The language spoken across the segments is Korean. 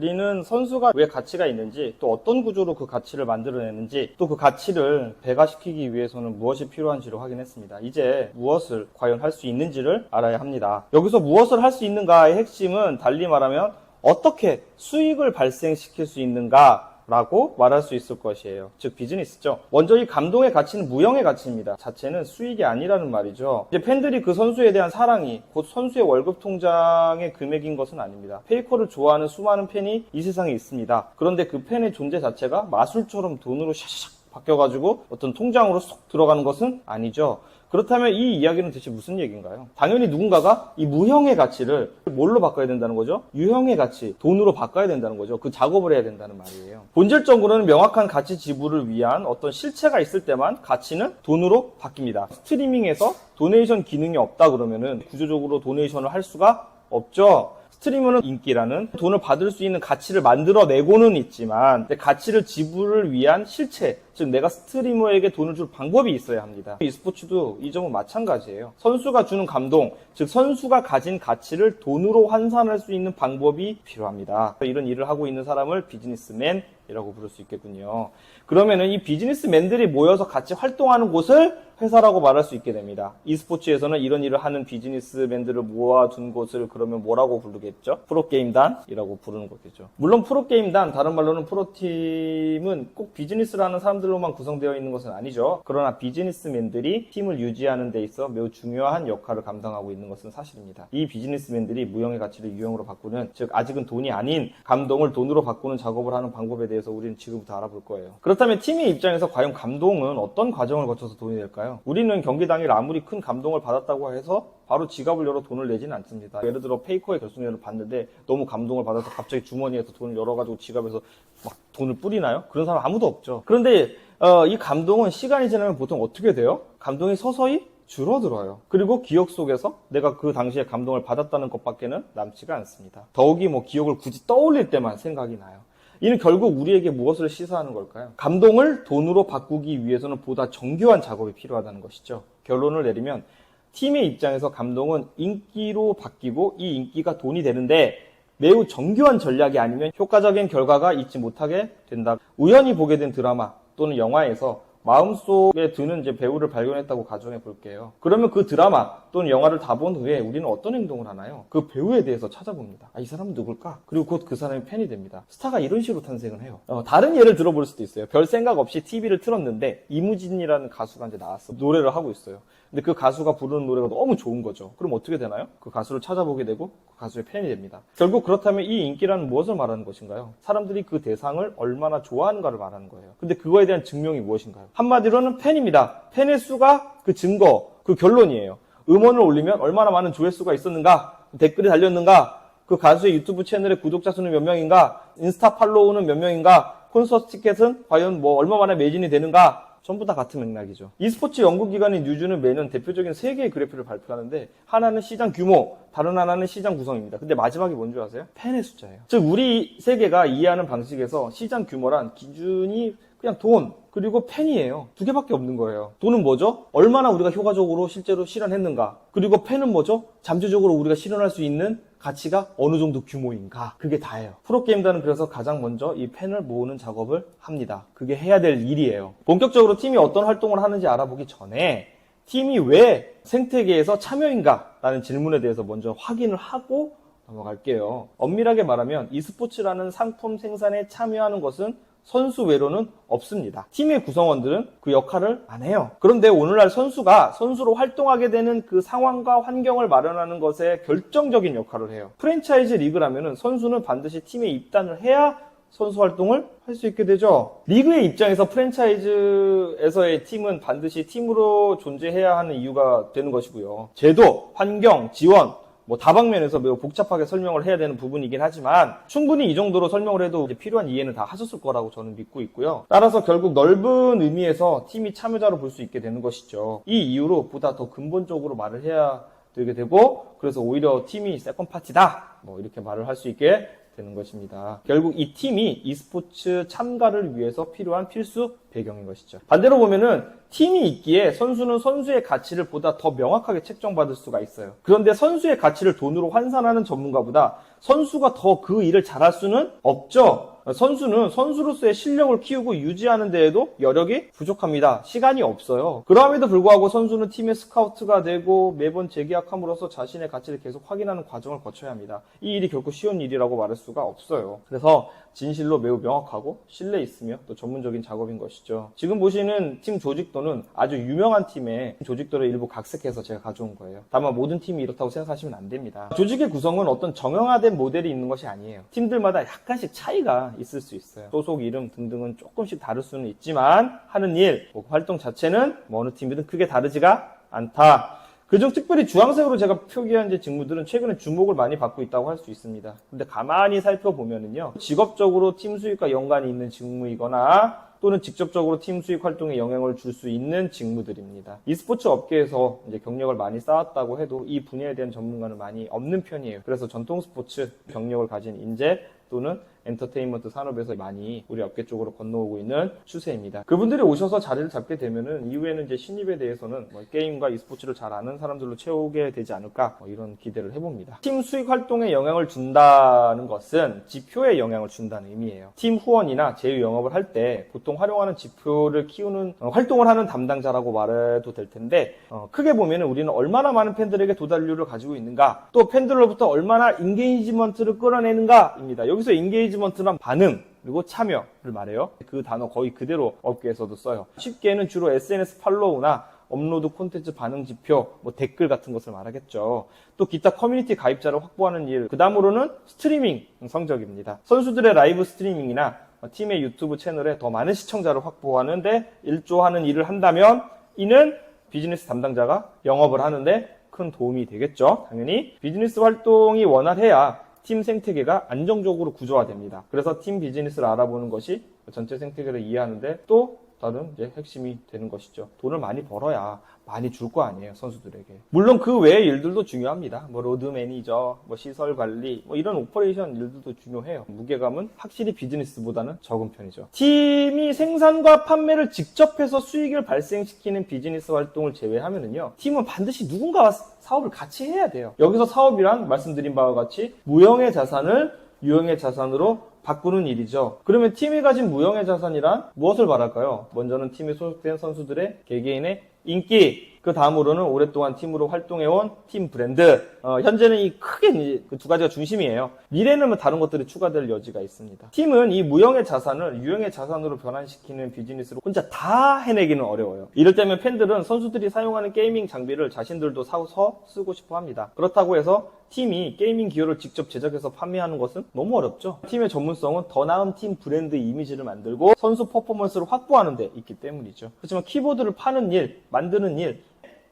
우리는 선수가 왜 가치가 있는지 또 어떤 구조로 그 가치를 만들어내는지 또 그 가치를 배가시키기 위해서는 무엇이 필요한지를 확인했습니다. 이제 무엇을 과연 할 수 있는지를 알아야 합니다. 여기서 무엇을 할 수 있는가의 핵심은 달리 말하면 어떻게 수익을 발생시킬 수 있는가 라고 말할 수 있을 것이에요. 즉 비즈니스죠. 먼저 이 감동의 가치는 무형의 가치입니다. 자체는 수익이 아니라는 말이죠. 이제 팬들이 그 선수에 대한 사랑이 곧 선수의 월급 통장의 금액인 것은 아닙니다. 페이커를 좋아하는 수많은 팬이 이 세상에 있습니다. 그런데 그 팬의 존재 자체가 마술처럼 돈으로 샤샥 바뀌어가지고 어떤 통장으로 쏙 들어가는 것은 아니죠. 그렇다면 이 이야기는 대체 무슨 얘기인가요? 당연히 누군가가 이 무형의 가치를 뭘로 바꿔야 된다는 거죠? 유형의 가치, 돈으로 바꿔야 된다는 거죠. 그 작업을 해야 된다는 말이에요. 본질적으로는 명확한 가치 지불을 위한 어떤 실체가 있을 때만 가치는 돈으로 바뀝니다. 스트리밍에서 도네이션 기능이 없다 그러면은 구조적으로 도네이션을 할 수가 없죠. 스트리머는 인기라는 돈을 받을 수 있는 가치를 만들어내고는 있지만 내 가치를 지불을 위한 실체, 즉 내가 스트리머에게 돈을 줄 방법이 있어야 합니다. e스포츠도 이 점은 마찬가지예요. 선수가 주는 감동, 즉 선수가 가진 가치를 돈으로 환산할 수 있는 방법이 필요합니다. 이런 일을 하고 있는 사람을 비즈니스맨 이라고 부를 수 있겠군요. 그러면은 이 비즈니스맨들이 모여서 같이 활동하는 곳을 회사라고 말할 수 있게 됩니다. e스포츠에서는 이런 일을 하는 비즈니스맨들을 모아둔 곳을 그러면 뭐라고 부르겠죠? 프로게임단이라고 부르는 거겠죠. 물론 프로게임단, 다른 말로는 프로팀은 꼭 비즈니스라는 사람들로만 구성되어 있는 것은 아니죠. 그러나 비즈니스맨들이 팀을 유지하는 데 있어 매우 중요한 역할을 감당하고 있는 것은 사실입니다. 이 비즈니스맨들이 무형의 가치를 유형으로 바꾸는, 즉 아직은 돈이 아닌 감동을 돈으로 바꾸는 작업을 하는 방법에 대해 서 우리는 지금부터 알아볼 거예요. 그렇다면 팀의 입장에서 과연 감동은 어떤 과정을 거쳐서 돈이 될까요? 우리는 경기 당일 아무리 큰 감동을 받았다고 해서 바로 지갑을 열어 돈을 내지는 않습니다. 예를 들어 페이커의 결승전을 봤는데 너무 감동을 받아서 갑자기 주머니에서 돈을 열어가지고 지갑에서 막 돈을 뿌리나요? 그런 사람 아무도 없죠. 그런데 어, 이 감동은 시간이 지나면 보통 어떻게 돼요? 감동이 서서히 줄어들어요. 그리고 기억 속에서 내가 그 당시에 감동을 받았다는 것밖에는 남지가 않습니다. 더욱이 뭐 기억을 굳이 떠올릴 때만 생각이 나요. 이는 결국 우리에게 무엇을 시사하는 걸까요? 감동을 돈으로 바꾸기 위해서는 보다 정교한 작업이 필요하다는 것이죠. 결론을 내리면 팀의 입장에서 감동은 인기로 바뀌고 이 인기가 돈이 되는데 매우 정교한 전략이 아니면 효과적인 결과가 있지 못하게 된다. 우연히 보게 된 드라마 또는 영화에서 마음속에 드는 이제 배우를 발견했다고 가정해 볼게요. 그러면 그 드라마 또는 영화를 다 본 후에 우리는 어떤 행동을 하나요? 그 배우에 대해서 찾아봅니다. 아, 이 사람은 누굴까? 그리고 곧 그 사람이 팬이 됩니다. 스타가 이런 식으로 탄생을 해요. 어, 다른 예를 들어볼 수도 있어요. 별 생각 없이 TV를 틀었는데 이무진이라는 가수가 이제 나왔어. 노래를 하고 있어요. 근데 그 가수가 부르는 노래가 너무 좋은 거죠. 그럼 어떻게 되나요? 그 가수를 찾아보게 되고 그 가수의 팬이 됩니다. 결국 그렇다면 이 인기라는 무엇을 말하는 것인가요? 사람들이 그 대상을 얼마나 좋아하는가를 말하는 거예요. 근데 그거에 대한 증명이 무엇인가요? 한마디로는 팬입니다. 팬의 수가 그 증거, 그 결론이에요. 음원을 올리면 얼마나 많은 조회수가 있었는가, 댓글이 달렸는가, 그 가수의 유튜브 채널의 구독자 수는 몇 명인가, 인스타 팔로우는 몇 명인가, 콘서트 티켓은 과연 뭐 얼마 만에 매진이 되는가, 전부 다 같은 맥락이죠. e스포츠 연구기관인 뉴즈는 매년 대표적인 세 개의 그래프를 발표하는데 하나는 시장 규모, 다른 하나는 시장 구성입니다. 근데 마지막이 뭔지 아세요? 팬의 숫자예요. 즉 우리 세계가 이해하는 방식에서 시장 규모란 기준이 그냥 돈 그리고 팬이에요. 두 개밖에 없는 거예요. 돈은 뭐죠? 얼마나 우리가 효과적으로 실제로 실현했는가. 그리고 팬은 뭐죠? 잠재적으로 우리가 실현할 수 있는 가치가 어느 정도 규모인가. 그게 다예요. 프로게임단은 그래서 가장 먼저 이 팬을 모으는 작업을 합니다. 그게 해야 될 일이에요. 본격적으로 팀이 어떤 활동을 하는지 알아보기 전에 팀이 왜 생태계에서 참여인가? 라는 질문에 대해서 먼저 확인을 하고 넘어갈게요. 엄밀하게 말하면 e스포츠라는 상품 생산에 참여하는 것은 선수 외로는 없습니다. 팀의 구성원들은 그 역할을 안 해요. 그런데 오늘날 선수가 선수로 활동하게 되는 그 상황과 환경을 마련하는 것에 결정적인 역할을 해요. 프랜차이즈 리그라면 선수는 반드시 팀에 입단을 해야 선수 활동을 할 수 있게 되죠. 리그의 입장에서 프랜차이즈에서의 팀은 반드시 팀으로 존재해야 하는 이유가 되는 것이고요. 제도, 환경, 지원, 뭐 다방면에서 매우 복잡하게 설명을 해야 되는 부분이긴 하지만 충분히 이 정도로 설명을 해도 필요한 이해는 다 하셨을 거라고 저는 믿고 있고요. 따라서 결국 넓은 의미에서 팀이 참여자로 볼 수 있게 되는 것이죠. 이 이유로 보다 더 근본적으로 말을 해야 되게 되고 그래서 오히려 팀이 세컨 파티다 뭐 이렇게 말을 할 수 있게 되는 것입니다. 결국 이 팀이 e스포츠 참가를 위해서 필요한 필수 배경인 것이죠. 반대로 보면은 팀이 있기에 선수는 선수의 가치를 보다 더 명확하게 책정받을 수가 있어요. 그런데 선수의 가치를 돈으로 환산하는 전문가보다 선수가 더 그 일을 잘할 수는 없죠. 선수는 선수로서의 실력을 키우고 유지하는 데에도 여력이 부족합니다. 시간이 없어요. 그럼에도 불구하고 선수는 팀의 스카우트가 되고 매번 재계약함으로써 자신의 가치를 계속 확인하는 과정을 거쳐야 합니다. 이 일이 결코 쉬운 일이라고 말할 수가 없어요. 그래서 진실로 매우 명확하고 신뢰 있으며 또 전문적인 작업인 것이죠. 지금 보시는 팀 조직도는 아주 유명한 팀의 조직도를 일부 각색해서 제가 가져온 거예요. 다만 모든 팀이 이렇다고 생각하시면 안 됩니다. 조직의 구성은 어떤 정형화된 모델이 있는 것이 아니에요. 팀들마다 약간씩 차이가 있을 수 있어요. 소속 이름 등등은 조금씩 다를 수는 있지만 하는 일, 뭐 활동 자체는 뭐 어느 팀이든 크게 다르지가 않다. 그중 특별히 주황색으로 제가 표기한 이제 직무들은 최근에 주목을 많이 받고 있다고 할 수 있습니다. 근데 가만히 살펴보면은요, 직업적으로 팀 수익과 연관이 있는 직무이거나 또는 직접적으로 팀 수익 활동에 영향을 줄 수 있는 직무들입니다. e스포츠 업계에서 이제 경력을 많이 쌓았다고 해도 이 분야에 대한 전문가는 많이 없는 편이에요. 그래서 전통 스포츠 경력을 가진 인재 또는 엔터테인먼트 산업에서 많이 우리 업계 쪽으로 건너오고 있는 추세입니다. 그분들이 오셔서 자리를 잡게 되면은 이후에는 이제 신입에 대해서는 뭐 게임과 e스포츠를 잘 아는 사람들로 채우게 되지 않을까 뭐 이런 기대를 해봅니다. 팀 수익 활동에 영향을 준다는 것은 지표에 영향을 준다는 의미예요. 팀 후원이나 제휴 영업을 할 때 보통 활용하는 지표를 키우는 어, 활동을 하는 담당자라고 말해도 될 텐데 어, 크게 보면은 우리는 얼마나 많은 팬들에게 도달률을 가지고 있는가 또 팬들로부터 얼마나 인게이지먼트를 끌어내는가입니다. 여기서 인게이지 먼트란 반응 그리고 참여를 말해요. 그 단어 거의 그대로 업계에서도 써요. 쉽게는 주로 SNS 팔로우나 업로드 콘텐츠 반응 지표, 뭐 댓글 같은 것을 말하겠죠. 또 기타 커뮤니티 가입자를 확보하는 일, 그 다음으로는 스트리밍 성적입니다. 선수들의 라이브 스트리밍이나 팀의 유튜브 채널에 더 많은 시청자를 확보하는데 일조하는 일을 한다면 이는 비즈니스 담당자가 영업을 하는데 큰 도움이 되겠죠. 당연히 비즈니스 활동이 원활해야 팀 생태계가 안정적으로 구조화됩니다. 그래서 팀 비즈니스를 알아보는 것이 전체 생태계를 이해하는데 또 다른 이제 핵심이 되는 것이죠. 돈을 많이 벌어야 많이 줄 거 아니에요, 선수들에게. 물론 그 외의 일들도 중요합니다. 뭐 로드 매니저, 뭐 시설 관리, 뭐 이런 오퍼레이션 일들도 중요해요. 무게감은 확실히 비즈니스보다는 적은 편이죠. 팀이 생산과 판매를 직접 해서 수익을 발생시키는 비즈니스 활동을 제외하면은요, 팀은 반드시 누군가와 사업을 같이 해야 돼요. 여기서 사업이란 말씀드린 바와 같이 무형의 자산을 유형의 자산으로 바꾸는 일이죠. 그러면 팀이 가진 무형의 자산이란 무엇을 말할까요? 먼저는 팀에 소속된 선수들의 개개인의 인기, 그 다음으로는 오랫동안 팀으로 활동해온 팀 브랜드. 어, 현재는 이 크게 그 두 가지가 중심이에요. 미래는 뭐 다른 것들이 추가될 여지가 있습니다. 팀은 이 무형의 자산을 유형의 자산으로 변환시키는 비즈니스로 혼자 다 해내기는 어려워요. 이럴 때면 팬들은 선수들이 사용하는 게이밍 장비를 자신들도 사서 쓰고 싶어 합니다. 그렇다고 해서 팀이 게이밍 기어를 직접 제작해서 판매하는 것은 너무 어렵죠. 팀의 전문성은 더 나은 팀 브랜드 이미지를 만들고 선수 퍼포먼스를 확보하는 데 있기 때문이죠. 그렇지만 키보드를 파는 일, 만드는 일,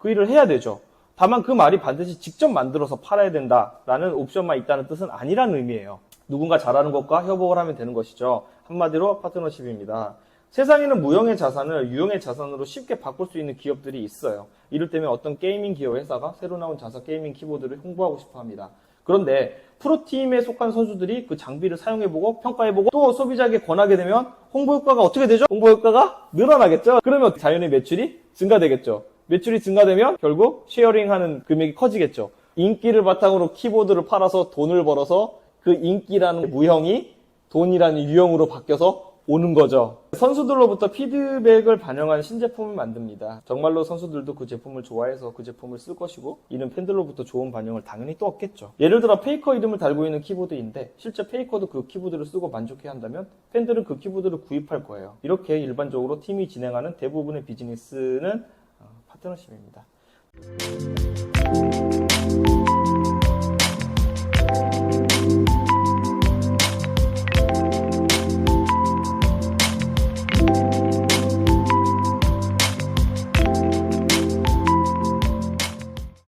그 일을 해야 되죠. 다만 그 말이 반드시 직접 만들어서 팔아야 된다라는 옵션만 있다는 뜻은 아니라는 의미예요. 누군가 잘하는 것과 협업을 하면 되는 것이죠. 한마디로 파트너십입니다. 세상에는 무형의 자산을 유형의 자산으로 쉽게 바꿀 수 있는 기업들이 있어요. 이를테면 어떤 게이밍 기업 회사가 새로 나온 자사 게이밍 키보드를 홍보하고 싶어 합니다. 그런데 프로팀에 속한 선수들이 그 장비를 사용해보고 평가해보고 또 소비자에게 권하게 되면 홍보 효과가 어떻게 되죠? 홍보 효과가 늘어나겠죠? 그러면 자연의 매출이 증가되겠죠. 매출이 증가되면 결국 쉐어링하는 금액이 커지겠죠. 인기를 바탕으로 키보드를 팔아서 돈을 벌어서 그 인기라는 무형이 돈이라는 유형으로 바뀌어서 오는 거죠. 선수들로부터 피드백을 반영한 신제품을 만듭니다. 정말로 선수들도 그 제품을 좋아해서 그 제품을 쓸 것이고 이는 팬들로부터 좋은 반영을 당연히 또 얻겠죠. 예를 들어 페이커 이름을 달고 있는 키보드인데 실제 페이커도 그 키보드를 쓰고 만족해 한다면 팬들은 그 키보드를 구입할 거예요. 이렇게 일반적으로 팀이 진행하는 대부분의 비즈니스는 어, 파트너십입니다.